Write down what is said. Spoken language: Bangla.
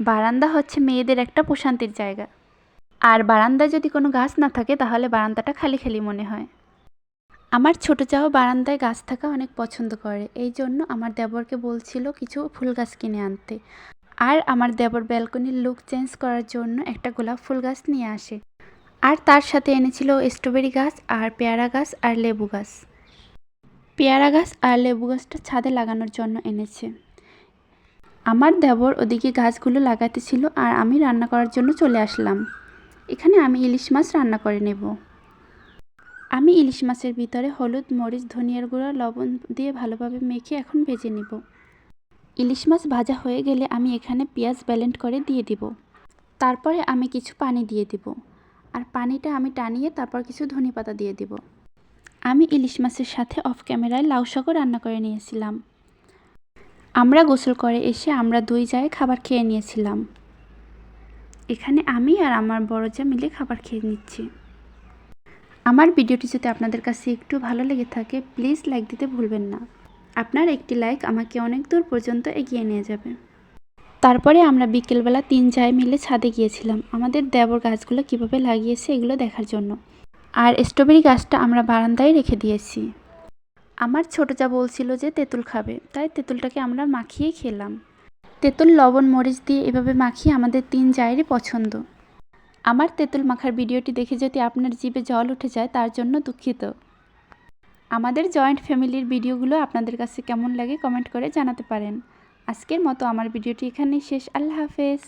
বারান্দা হচ্ছে মেয়েদের একটা প্রশান্তির জায়গা। আর বারান্দায় যদি কোনো গাছ না থাকে, তাহলে বারান্দাটা খালি খালি মনে হয়। আমার ছোট চাও বারান্দায় গাছ থাকা অনেক পছন্দ করে। এই জন্য আমার দেবরকে বলছিল কিছু ফুল গাছ কিনে আনতে। আর আমার দেবর ব্যালকনির লুক চেঞ্জ করার জন্য একটা গোলাপ ফুল গাছ নিয়ে আসে। আর তার সাথে এনেছিল স্ট্রবেরি গাছ, আর পেয়ারা গাছ, আর লেবু গাছ। পেয়ারা গাছ আর লেবু গাছটা ছাদে লাগানোর জন্য এনেছে। আমার দেবর ওদিকে গাছগুলো লাগাতে ছিল আর আমি রান্না করার জন্য চলে আসলাম। এখানে আমি ইলিশ মাছ রান্না করে নেব। আমি ইলিশ মাছের ভিতরে হলুদ, মরিচ, ধনিয়ার গুঁড়া, লবণ দিয়ে ভালোভাবে মেখে এখন ভেজে নিব। ইলিশ মাছ ভাজা হয়ে গেলে আমি এখানে পেঁয়াজ ব্যালেন্ড করে দিয়ে দিব। তারপরে আমি কিছু পানি দিয়ে দিব আর পানিটা আমি টানিয়ে তারপর কিছু ধনে পাতা দিয়ে দিব। আমি ইলিশ মাছের সাথে অফ ক্যামেরায় লাউ শাকও রান্না করে নিয়েছিলাম। আমরা গোসল করে এসে আমরা দুই জায়গায় খাবার খেয়ে নিয়েছিলাম। এখানে আমি আর আমার বড় যা মিলে খাবার খেয়ে নিচ্ছি। আমার ভিডিওটি যদি আপনাদের কাছে একটু ভালো লেগে থাকে প্লিজ লাইক দিতে ভুলবেন না। আপনার একটি লাইক আমাকে অনেক দূর পর্যন্ত এগিয়ে নিয়ে যাবে। তারপরে আমরা বিকেলবেলা তিন জায় মিলে ছাদে গিয়েছিলাম। আমাদের দেবর গাছগুলো কীভাবে লাগিয়েছে এগুলো দেখার জন্য। আর স্ট্রবেরি গাছটা আমরা বারান্দায় রেখে দিয়েছি। আমার ছোট যা বলছিল যে তেঁতুল খাবে, তাই তেঁতুলটাকে আমরা মাখিয়ে খেলাম। তেঁতুল, লবণ, মরিচ দিয়ে এভাবে মাখিয়ে আমাদের তিন জায়েরই পছন্দ। আমার তেঁতুল মাখার ভিডিওটি দেখে যদি আপনার জিভে জল উঠে যায়, তার জন্য দুঃখিত। আমাদের জয়েন্ট ফ্যামিলির ভিডিওগুলো আপনাদের কাছে কেমন লাগে কমেন্ট করে জানাতে পারেন। আজকের মতো আমার ভিডিওটি এখানেই শেষ। আল্লাহ হাফেজ।